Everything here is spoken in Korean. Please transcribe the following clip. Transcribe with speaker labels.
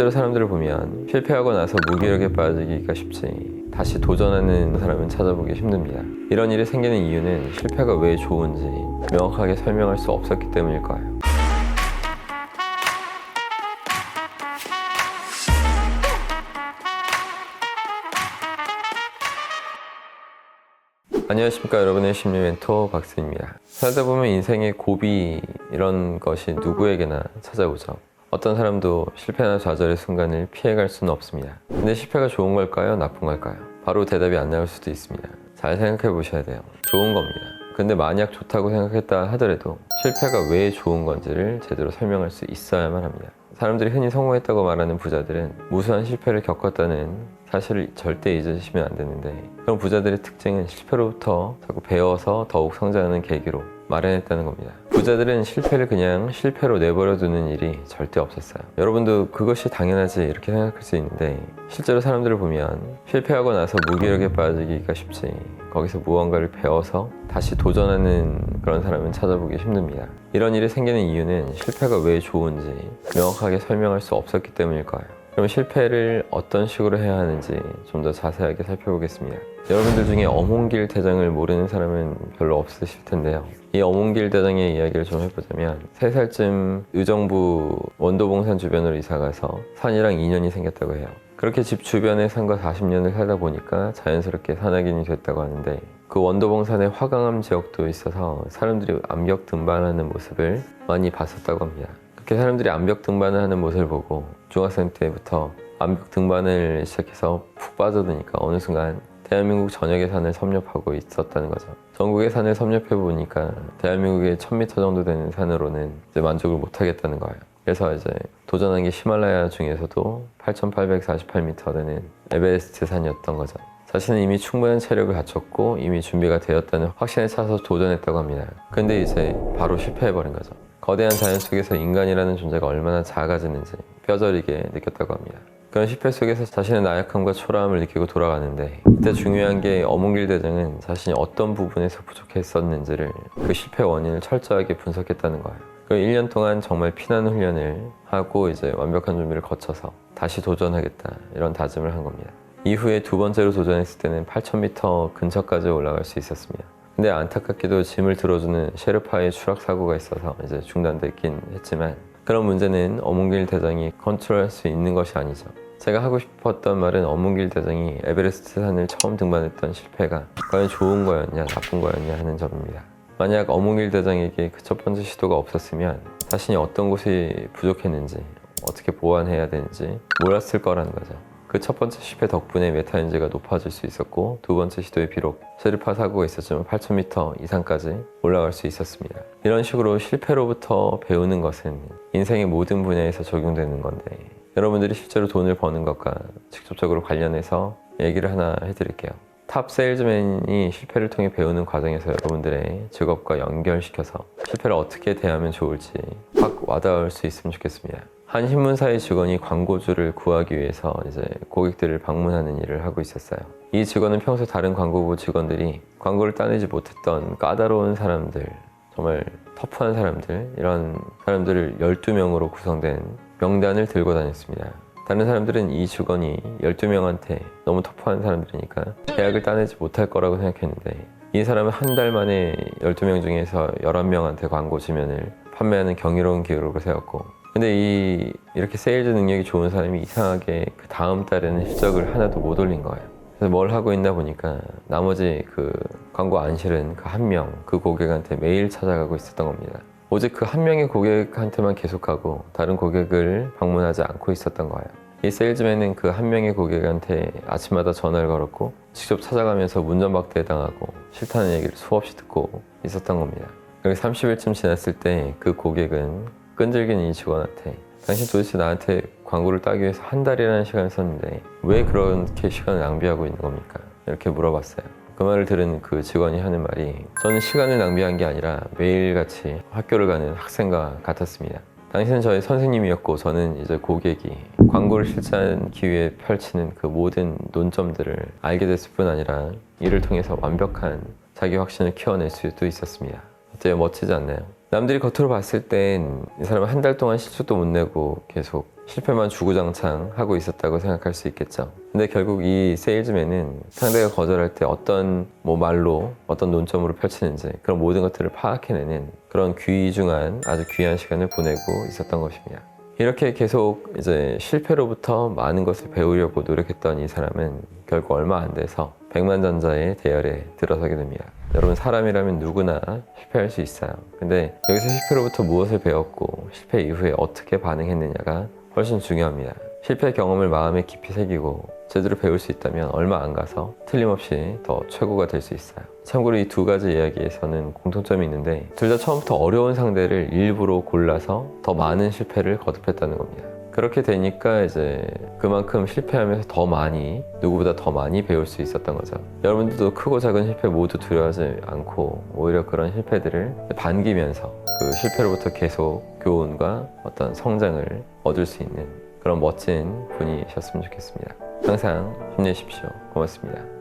Speaker 1: 실제로 사람들을 보면 실패하고 나서 무기력에 빠지기가 쉽지 다시 도전하는 사람은 찾아보기 힘듭니다. 이런 일이 생기는 이유는 실패가 왜 좋은지 명확하게 설명할 수 없었기 때문일 거예요. 안녕하십니까 여러분의 심리 멘토 박스입니다. 살다 보면 인생의 고비 이런 것이 누구에게나 찾아오죠. 어떤 사람도 실패나 좌절의 순간을 피해갈 수는 없습니다. 근데 실패가 좋은 걸까요? 나쁜 걸까요? 바로 대답이 안 나올 수도 있습니다. 잘 생각해 보셔야 돼요. 좋은 겁니다. 근데 만약 좋다고 생각했다 하더라도 실패가 왜 좋은 건지를 제대로 설명할 수 있어야만 합니다. 사람들이 흔히 성공했다고 말하는 부자들은 무수한 실패를 겪었다는 사실을 절대 잊으시면 안 되는데 그런 부자들의 특징은 실패로부터 자꾸 배워서 더욱 성장하는 계기로 마련했다는 겁니다. 부자들은 실패를 그냥 실패로 내버려 두는 일이 절대 없었어요. 여러분도 그것이 당연하지 이렇게 생각할 수 있는데 실제로 사람들을 보면 실패하고 나서 무기력에 빠지기가 쉽지 거기서 무언가를 배워서 다시 도전하는 그런 사람은 찾아보기 힘듭니다. 이런 일이 생기는 이유는 실패가 왜 좋은지 명확하게 설명할 수 없었기 때문일 거예요. 그럼 실패를 어떤 식으로 해야 하는지 좀 더 자세하게 살펴보겠습니다. 여러분들 중에 어몽길 대장을 모르는 사람은 별로 없으실 텐데요. 이 어몽길 대장의 이야기를 좀 해보자면 3살쯤 의정부 원도봉산 주변으로 이사가서 산이랑 인연이 생겼다고 해요. 그렇게 집 주변에 산과 40년을 살다 보니까 자연스럽게 산악인이 됐다고 하는데 그 원도봉산에 화강암 지역도 있어서 사람들이 암벽 등반하는 모습을 많이 봤었다고 합니다. 그렇게 사람들이 암벽 등반을 하는 모습을 보고 중학생 때부터 암벽 등반을 시작해서 푹 빠져드니까 어느 순간 대한민국 전역의 산을 섭렵하고 있었다는 거죠. 전국의 산을 섭렵해 보니까 대한민국의 1000m 정도 되는 산으로는 이제 만족을 못 하겠다는 거예요. 그래서 이제 도전한 게 히말라야 중에서도 8,848m 되는 에베레스트 산이었던 거죠. 자신은 이미 충분한 체력을 갖췄고 이미 준비가 되었다는 확신에 차서 도전했다고 합니다. 근데 이제 바로 실패해버린 거죠. 거대한 자연 속에서 인간이라는 존재가 얼마나 작아지는지 뼈저리게 느꼈다고 합니다. 그런 실패 속에서 자신의 나약함과 초라함을 느끼고 돌아가는데 이때 중요한 게 어몽길 대장은 자신이 어떤 부분에서 부족했었는지를 그 실패 원인을 철저하게 분석했다는 거예요. 그 1년 동안 정말 피나는 훈련을 하고 이제 완벽한 준비를 거쳐서 다시 도전하겠다 이런 다짐을 한 겁니다. 이후에 두 번째로 도전했을 때는 8,000m 근처까지 올라갈 수 있었습니다. 근데 안타깝게도 짐을 들어주는 셰르파의 추락 사고가 있어서 이제 중단됐긴 했지만 그런 문제는 어문길 대장이 컨트롤할 수 있는 것이 아니죠. 제가 하고 싶었던 말은 어문길 대장이 에베레스트 산을 처음 등반했던 실패가 과연 좋은 거였냐 나쁜 거였냐 하는 점입니다. 만약 어문길 대장에게 그 첫 번째 시도가 없었으면 자신이 어떤 곳이 부족했는지 어떻게 보완해야 되는지 몰랐을 거라는 거죠. 그 첫 번째 실패 덕분에 메타인지가 높아질 수 있었고 두 번째 시도에 비록 셰르파 사고가 있었지만 8,000m 이상까지 올라갈 수 있었습니다. 이런 식으로 실패로부터 배우는 것은 인생의 모든 분야에서 적용되는 건데 여러분들이 실제로 돈을 버는 것과 직접적으로 관련해서 얘기를 하나 해드릴게요. 탑 세일즈맨이 실패를 통해 배우는 과정에서 여러분들의 직업과 연결시켜서 실패를 어떻게 대하면 좋을지 확 와닿을 수 있으면 좋겠습니다. 한 신문사의 직원이 광고주를 구하기 위해서 이제 고객들을 방문하는 일을 하고 있었어요. 이 직원은 평소 다른 광고부 직원들이 광고를 따내지 못했던 까다로운 사람들, 정말 터프한 사람들, 이런 사람들을 12명으로 구성된 명단을 들고 다녔습니다. 다른 사람들은 이 직원이 12명한테 너무 터프한 사람들이니까 계약을 따내지 못할 거라고 생각했는데 이 사람은 한 달 만에 12명 중에서 11명한테 광고 지면을 판매하는 경이로운 기록을 세웠고 근데 이 이렇게 세일즈 능력이 좋은 사람이 이상하게 그 다음 달에는 실적을 하나도 못 올린 거예요. 그래서 뭘 하고 있나 보니까 나머지 그 광고 안 실은 그 한 명 그 고객한테 매일 찾아가고 있었던 겁니다. 오직 그 한 명의 고객한테만 계속하고 다른 고객을 방문하지 않고 있었던 거예요. 이 세일즈맨은 그 한 명의 고객한테 아침마다 전화를 걸었고 직접 찾아가면서 문전박대 당하고 싫다는 얘기를 수없이 듣고 있었던 겁니다. 그리고 30일쯤 지났을 때 그 고객은 끈질긴 이 직원한테 당신 도대체 나한테 광고를 따기 위해서 한 달이라는 시간을 썼는데 왜 그렇게 시간을 낭비하고 있는 겁니까? 이렇게 물어봤어요. 그 말을 들은 그 직원이 하는 말이 저는 시간을 낭비한 게 아니라 매일같이 학교를 가는 학생과 같았습니다. 당신은 저의 선생님이었고 저는 이제 고객이 광고를 실시하기 위해 펼치는 그 모든 논점들을 알게 됐을 뿐 아니라 이를 통해서 완벽한 자기 확신을 키워낼 수도 있었습니다. 어때요? 멋지지 않나요? 남들이 겉으로 봤을 땐 이 사람은 한 달 동안 실수도 못 내고 계속 실패만 주구장창 하고 있었다고 생각할 수 있겠죠. 근데 결국 이 세일즈맨은 상대가 거절할 때 어떤 뭐 말로 어떤 논점으로 펼치는지 그런 모든 것들을 파악해내는 그런 귀중한 아주 귀한 시간을 보내고 있었던 것입니다. 이렇게 계속 이제 실패로부터 많은 것을 배우려고 노력했던 이 사람은 결국 얼마 안 돼서 백만전자의 대열에 들어서게 됩니다. 여러분 사람이라면 누구나 실패할 수 있어요. 근데 여기서 실패로부터 무엇을 배웠고 실패 이후에 어떻게 반응했느냐가 훨씬 중요합니다. 실패 경험을 마음에 깊이 새기고 제대로 배울 수 있다면 얼마 안 가서 틀림없이 더 최고가 될 수 있어요. 참고로 이 두 가지 이야기에서는 공통점이 있는데 둘 다 처음부터 어려운 상대를 일부러 골라서 더 많은 실패를 거듭했다는 겁니다. 그렇게 되니까 이제 그만큼 실패하면서 더 많이 누구보다 더 많이 배울 수 있었던 거죠. 여러분들도 크고 작은 실패 모두 두려워하지 않고 오히려 그런 실패들을 반기면서 그 실패로부터 계속 교훈과 어떤 성장을 얻을 수 있는 그런 멋진 분이셨으면 좋겠습니다. 항상 힘내십시오. 고맙습니다.